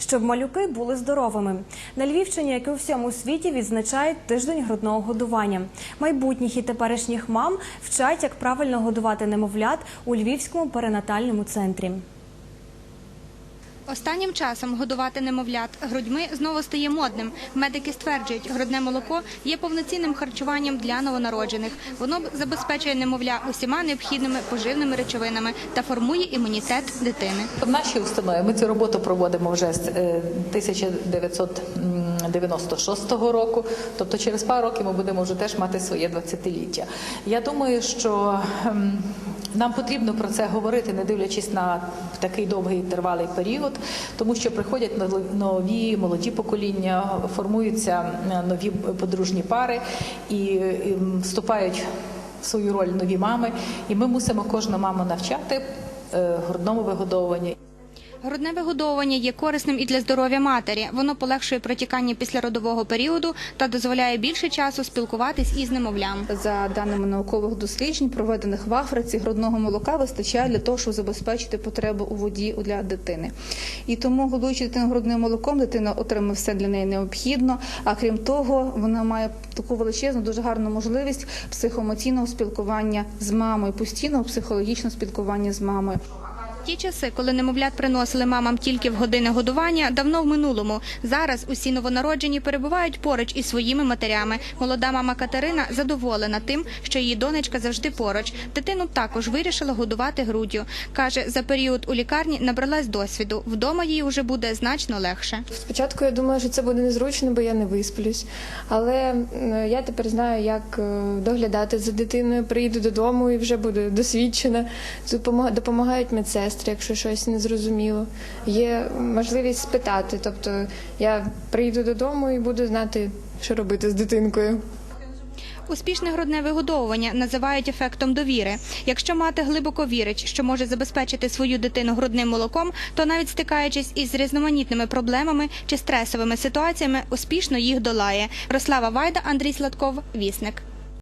щоб малюки були здоровими. На Львівщині, як і у всьому світі, відзначають тиждень грудного годування. Майбутніх і теперішніх мам вчать, як правильно годувати немовлят у Львівському перинатальному центрі. Останнім часом годувати немовлят грудьми знову стає модним. Медики стверджують, грудне молоко є повноцінним харчуванням для новонароджених. Воно забезпечує немовля усіма необхідними поживними речовинами та формує імунітет дитини. В нашій установі ми цю роботу проводимо вже з е, 1996 року. Тобто через пару років ми будемо вже теж мати своє 20-ліття. Я думаю, що ем, нам потрібно про це говорити, не дивлячись на такий довгий тривалий період, тому що приходять нові- молоді покоління, формуються е, нові подружні пари і, і вступають в свою роль нові мами. І ми мусимо кожну маму навчати е, грудному вигодовуванню. Грудне вигодовування є корисним і для здоров'я матері. Воно полегшує протікання післяродового періоду та дозволяє більше часу спілкуватись із немовлям. За даними наукових досліджень, проведених в Африці, грудного молока вистачає для того, щоб забезпечити потребу у воді для дитини. І тому, годуючи дитину грудним молоком, дитина отримує все для неї необхідно. А крім того, вона має таку величезну, дуже гарну можливість психоемоційного спілкування з мамою, постійного психологічного спілкування з мамою. Ті часи, коли немовлят приносили мамам тільки в години годування, давно в минулому. Зараз усі новонароджені перебувають поруч із своїми матерями. Молода мама Катерина задоволена тим, що її донечка завжди поруч. Дитину також вирішила годувати груддю. Каже, за період у лікарні набралась досвіду. Вдома їй уже буде значно легше. Спочатку я думала, що це буде незручно, бо я не висплюсь. Але я тепер знаю, як е, доглядати за дитиною. Приїду додому і вже буду досвідчена. Допомагають медсестри, якщо щось не зрозуміло. Є можливість спитати. Тобто я приїду додому і буду знати, що робити з дитинкою. Успішне грудне вигодовування називають ефектом довіри. Якщо мати глибоко вірить, що може забезпечити свою дитину грудним молоком, то навіть стикаючись із різноманітними проблемами чи стресовими ситуаціями, успішно їх долає. Рослава Вайда, Андрій Сладков, Вісник.